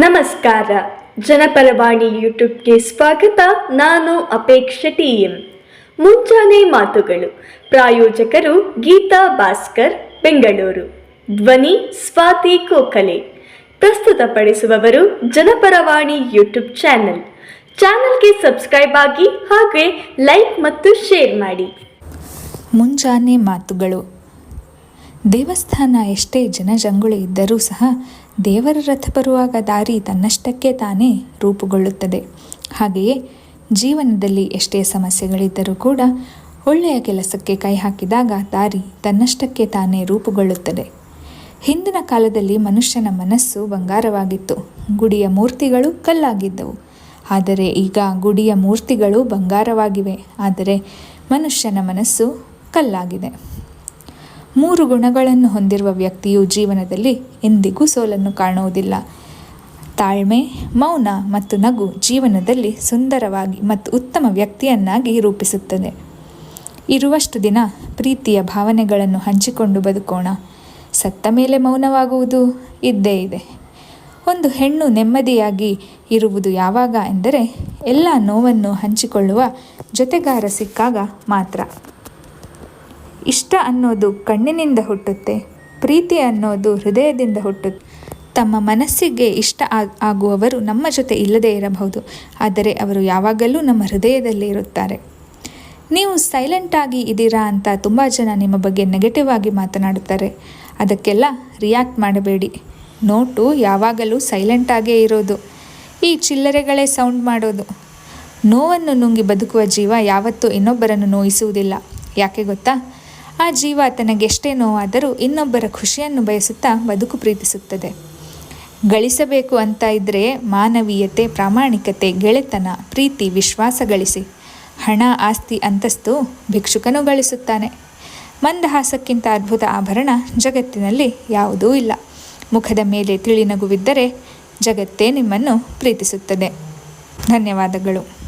ನಮಸ್ಕಾರ. ಜನಪರವಾಣಿ ಯೂಟ್ಯೂಬ್ಗೆ ಸ್ವಾಗತ. ನಾನು ಅಪೇಕ್ಷ ಟಿ ಎಂ. ಮುಂಜಾನೆ ಮಾತುಗಳು. ಪ್ರಾಯೋಜಕರು ಗೀತಾ ಭಾಸ್ಕರ್, ಬೆಂಗಳೂರು. ಧ್ವನಿ ಸ್ವಾತಿ ಕೋಕಲೆ ಪ್ರಸ್ತುತಪಡಿಸುವವರು ಜನಪರವಾಣಿ ಯೂಟ್ಯೂಬ್ ಚಾನೆಲ್. ಚಾನೆಲ್ಗೆ ಸಬ್ಸ್ಕ್ರೈಬ್ ಆಗಿ ಹಾಗೆ ಲೈಕ್ ಮತ್ತು ಶೇರ್ ಮಾಡಿ. ಮುಂಜಾನೆ ಮಾತುಗಳು. ದೇವಸ್ಥಾನ ಎಷ್ಟೇ ಜನಜಂಗುಳಿ ಇದ್ದರೂ ಸಹ ದೇವರ ರಥ ಬರುವಾಗ ದಾರಿ ತನ್ನಷ್ಟಕ್ಕೆ ತಾನೇ ರೂಪುಗೊಳ್ಳುತ್ತದೆ. ಹಾಗೆಯೇ ಜೀವನದಲ್ಲಿ ಎಷ್ಟೇ ಸಮಸ್ಯೆಗಳಿದ್ದರೂ ಕೂಡ ಒಳ್ಳೆಯ ಕೆಲಸಕ್ಕೆ ಕೈ ಹಾಕಿದಾಗ ದಾರಿ ತನ್ನಷ್ಟಕ್ಕೆ ತಾನೇ ರೂಪುಗೊಳ್ಳುತ್ತದೆ. ಹಿಂದಿನ ಕಾಲದಲ್ಲಿ ಮನುಷ್ಯನ ಮನಸ್ಸು ಬಂಗಾರವಾಗಿತ್ತು. ಗುಡಿಯ ಮೂರ್ತಿಗಳು ಕಲ್ಲಾಗಿದ್ದವು. ಆದರೆ ಈಗ ಗುಡಿಯ ಮೂರ್ತಿಗಳು ಬಂಗಾರವಾಗಿವೆ. ಆದರೆ ಮನುಷ್ಯನ ಮನಸ್ಸು ಕಲ್ಲಾಗಿದೆ. ಮೂರು ಗುಣಗಳನ್ನು ಹೊಂದಿರುವ ವ್ಯಕ್ತಿಯು ಜೀವನದಲ್ಲಿ ಎಂದಿಗೂ ಸೋಲನ್ನು ಕಾಣುವುದಿಲ್ಲ. ತಾಳ್ಮೆ, ಮೌನ ಮತ್ತು ನಗು ಜೀವನದಲ್ಲಿ ಸುಂದರವಾಗಿ ಮತ್ತು ಉತ್ತಮ ವ್ಯಕ್ತಿಯನ್ನಾಗಿ ರೂಪಿಸುತ್ತದೆ. ಇರುವಷ್ಟು ದಿನ ಪ್ರೀತಿಯ ಭಾವನೆಗಳನ್ನು ಹಂಚಿಕೊಂಡು ಬದುಕೋಣ. ಸತ್ತ ಮೇಲೆ ಮೌನವಾಗುವುದು ಇದ್ದೇ ಇದೆ. ಒಂದು ಹೆಣ್ಣು ನೆಮ್ಮದಿಯಾಗಿ ಇರುವುದು ಯಾವಾಗ ಎಂದರೆ, ಎಲ್ಲ ನೋವನ್ನು ಹಂಚಿಕೊಳ್ಳುವ ಜೊತೆಗಾರ ಸಿಕ್ಕಾಗ ಮಾತ್ರ. ಇಷ್ಟ ಅನ್ನೋದು ಕಣ್ಣಿನಿಂದ ಹುಟ್ಟುತ್ತೆ, ಪ್ರೀತಿ ಅನ್ನೋದು ಹೃದಯದಿಂದ ಹುಟ್ಟುತ್ತೆ. ತಮ್ಮ ಮನಸ್ಸಿಗೆ ಇಷ್ಟ ಆಗುವವರು ನಮ್ಮ ಜೊತೆ ಇಲ್ಲದೇ ಇರಬಹುದು, ಆದರೆ ಅವರು ಯಾವಾಗಲೂ ನಮ್ಮ ಹೃದಯದಲ್ಲಿ ಇರುತ್ತಾರೆ. ನೀವು ಸೈಲೆಂಟ್ ಆಗಿ ಇದ್ದೀರಾ ಅಂತ ತುಂಬ ಜನ ನಿಮ್ಮ ಬಗ್ಗೆ ನೆಗೆಟಿವ್ ಆಗಿ ಮಾತನಾಡುತ್ತಾರೆ. ಅದಕ್ಕೆಲ್ಲ ರಿಯಾಕ್ಟ್ ಮಾಡಬೇಡಿ. ನೋಟು ಯಾವಾಗಲೂ ಸೈಲೆಂಟ್ ಆಗೇ ಇರೋದು. ಈ ಚಿಲ್ಲರೆಗಳೇ ಸೌಂಡ್ ಮಾಡೋದು. ನೋವನ್ನು ನುಂಗಿ ಬದುಕುವ ಜೀವ ಯಾವತ್ತೂ ಇನ್ನೊಬ್ಬರನ್ನು ನೋಯಿಸುವುದಿಲ್ಲ. ಯಾಕೆ ಗೊತ್ತಾ? ಆ ಜೀವ ತನಗೆಷ್ಟೇ ನೋವಾದರೂ ಇನ್ನೊಬ್ಬರ ಖುಷಿಯನ್ನು ಬಯಸುತ್ತಾ ಬದುಕು ಪ್ರೀತಿಸುತ್ತದೆ. ಗಳಿಸಬೇಕು ಅಂತ ಇದ್ದರೆ ಮಾನವೀಯತೆ, ಪ್ರಾಮಾಣಿಕತೆ, ಗೆಳೆತನ, ಪ್ರೀತಿ, ವಿಶ್ವಾಸ ಗಳಿಸಿ. ಹಣ, ಆಸ್ತಿ, ಅಂತಸ್ತು ಭಿಕ್ಷುಕನು ಗಳಿಸುತ್ತಾನೆ. ಮಂದಹಾಸಕ್ಕಿಂತ ಅದ್ಭುತ ಆಭರಣ ಜಗತ್ತಿನಲ್ಲಿ ಯಾವುದೂ ಇಲ್ಲ. ಮುಖದ ಮೇಲೆ ತಿಳಿನಗುವಿದ್ದರೆ ಜಗತ್ತೇ ನಿಮ್ಮನ್ನು ಪ್ರೀತಿಸುತ್ತದೆ. ಧನ್ಯವಾದಗಳು.